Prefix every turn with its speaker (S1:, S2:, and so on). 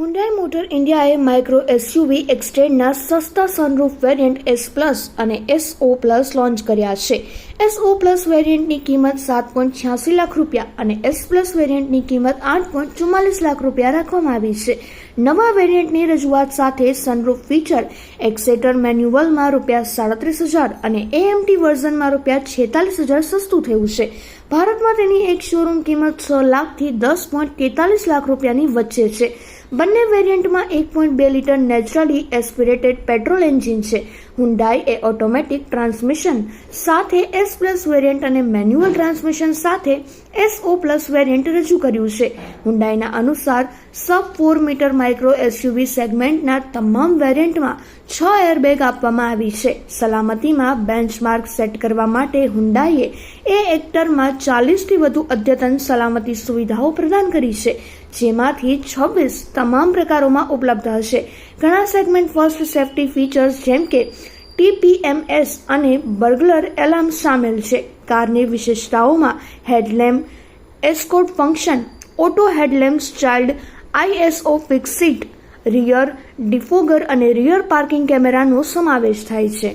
S1: Hyundai motor ઇન્ડિયાએ micro SUV એક્સટેન્ડના સસ્તા સનરૂફ વેરિયન્ટ એસ પ્લસ અને એસઓ પ્લસ લોન્ચ કર્યા છે. એસઓ પ્લસ વેરિયન્ટની કિંમત સાત પોઈન્ટ છ્યાસી લાખ રૂપિયા અને એસ પ્લસ વેરિયન્ટની કિંમત આઠ પોઈન્ટ ચુમ્માલીસ લાખ રૂપિયા રાખવામાં આવી છે. નવા વેરિયન્ટની રજૂઆત સાથે સનરૂફ ફીચર એક્સેટર મેન્યુઅલમાં રૂપિયા સાડત્રીસ હજાર અને એએમટી વર્ઝનમાં રૂપિયા છેતાલીસ હજાર સસ્તું થયું છે. ભારતમાં તેની એક શોરૂમ કિંમત છ લાખથી દસ પોઈન્ટ તેતાલીસ લાખ રૂપિયાની વચ્ચે છે. બંને વેરિયન્ટમાં એક પોઈન્ટ બે litre naturally aspirated petrol engine છે. હુન્ડાઈ એ ઓટોમેટિક ટ્રાન્સમિશન સાથે એસ પ્લસ વેરિયન્ટ અને મેન્યુઅલ ટ્રાન્સમિશન સાથે એસઓ પ્લસ વેરિયન્ટ રજૂ કર્યું છે. હુન્ડાઈના અનુસાર sub four metre micro SUV સેગમેન્ટના તમામ વેરિયન્ટમાં છ એરબેગ આપવામાં આવી છે. સલામતીમાં બેન્ચમાર્ક સેટ કરવા માટે હુન્ડાઈએ એ એક્ટરમાં ચાલીસથી વધુ અદ્યતન સલામતી સુવિધાઓ પ્રદાન કરી છે, જેમાંથી છવ્વીસ તમામ પ્રકારોમાં ઉપલબ્ધ હશે. ઘણા સેગમેન્ટ ફર્સ્ટ સેફ્ટી ફીચર્સ જેમ કે ટીપીએમએસ અને બર્ગલર એલાર્મ સામેલ છે. કારની વિશેષતાઓમાં headlamp escort function auto headlamps child ISO fix seat rear defogger અને રિયર પાર્કિંગ કેમેરાનો સમાવેશ થાય છે.